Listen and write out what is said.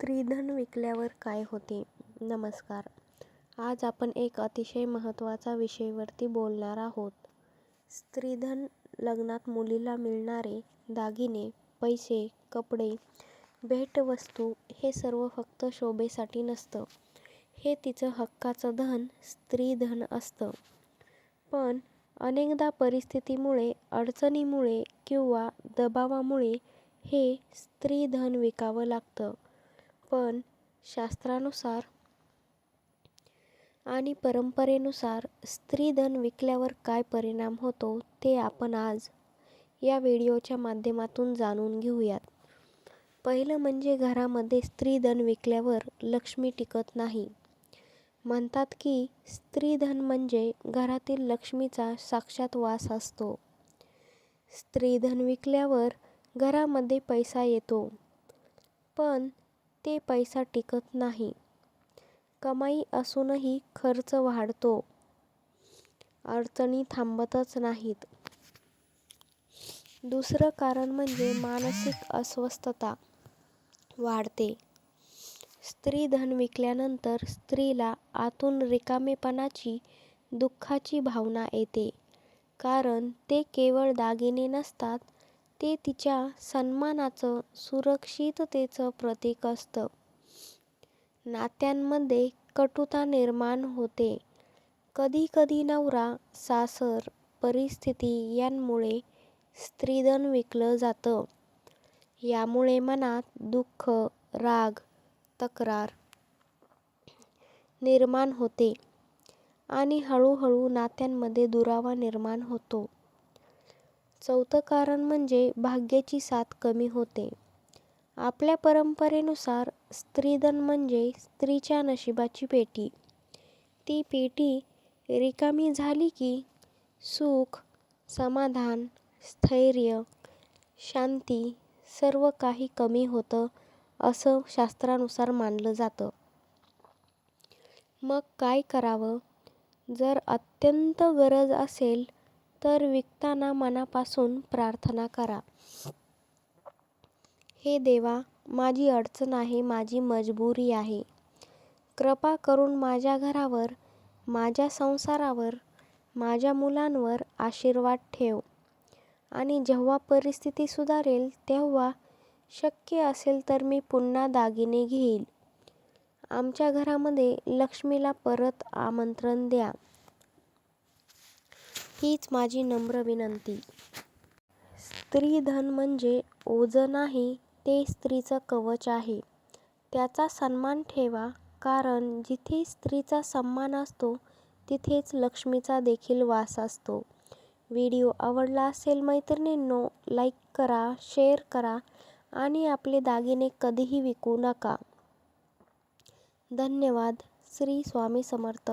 स्त्रीधन विकल्यावर काय होते? नमस्कार. आज आपण एक अतिशय महत्त्वाचा विषयावरती बोलणार आहोत. स्त्रीधन लग्नात मुलीला मिळणारे दागिने, पैसे, कपडे, भेटवस्तू हे सर्व फक्त शोभेसाठी नसतं. हे तिचं हक्काचं धन स्त्रीधन असतं. पण अनेकदा परिस्थितीमुळे, अडचणीमुळे किंवा दबावामुळे हे स्त्रीधन विकावं लागतं. पण शास्त्रानुसार आणि परंपरेनुसार स्त्रीधन विकल्यावर काय परिणाम होतो ते आपण आज या व्हिडिओच्या माध्यमातून जाणून घेऊयात. पहिलं म्हणजे घरामध्ये स्त्रीधन विकल्यावर लक्ष्मी टिकत नाही. म्हणतात की स्त्रीधन म्हणजे घरातील लक्ष्मीचा साक्षात वास असतो. स्त्रीधन विकल्यावर घरामध्ये पैसा येतो, पण ते पैसा टिकत नाही. कमाई असूनही खर्च वाढतो. अडचणी थांबतच नाहीत. दुसरं कारण म्हणजे मानसिक अस्वस्थता वाढते. स्त्रीधन विकल्यानंतर स्त्रीला आतून रिकामेपणाची, दुःखाची भावना येते. कारण ते केवळ दागिने नसतात, ते तिच्या सन्मानाचं, सुरक्षिततेचं प्रतीक असतं. नात्यांमध्ये कटुता निर्माण होते. कधीकधी नवरा, सासर, परिस्थिती यांमुळे स्त्रीधन विकलं जातं. यामुळे मनात दुःख, राग, तक्रार निर्माण होते आणि हळूहळू नात्यांमध्ये दुरावा निर्माण होतो. चौथं कारण म्हणजे भाग्याची साथ कमी होते. आपल्या परंपरेनुसार स्त्रीधन म्हणजे स्त्रीच्या नशिबाची पेटी. ती पेटी रिकामी झाली की सुख, समाधान, स्थैर्य, शांती सर्व काही कमी होतं असं शास्त्रानुसार मानलं जातं. मग काय करावं? जर अत्यंत गरज असेल तर विकताना मनापासून प्रार्थना करा. हे देवा, माझी अडचण आहे, माझी मजबुरी आहे. कृपा करून माझ्या घरावर, माझ्या संसारावर, माझ्या मुलांवर आशीर्वाद ठेव आणि जेव्हा परिस्थिती सुधारेल तेव्हा शक्य असेल तर मी पुन्हा दागिने घेईल आमच्या घरामध्ये लक्ष्मीला परत आमंत्रण द्या. हीच माझी नम्र विनंती. स्त्रीधन म्हणजे ओझं नाही, ते स्त्रीचं कवच आहे. त्याचा सन्मान ठेवा कारण जिथे स्त्रीचा सन्मान असतो तिथेच लक्ष्मीचा देखील वास असतो. व्हिडिओ आवडला असेल मैत्रिणींनो, लाईक करा, शेअर करा आणि आपले दागिने कधीही विकू नका. धन्यवाद. श्री स्वामी समर्थ.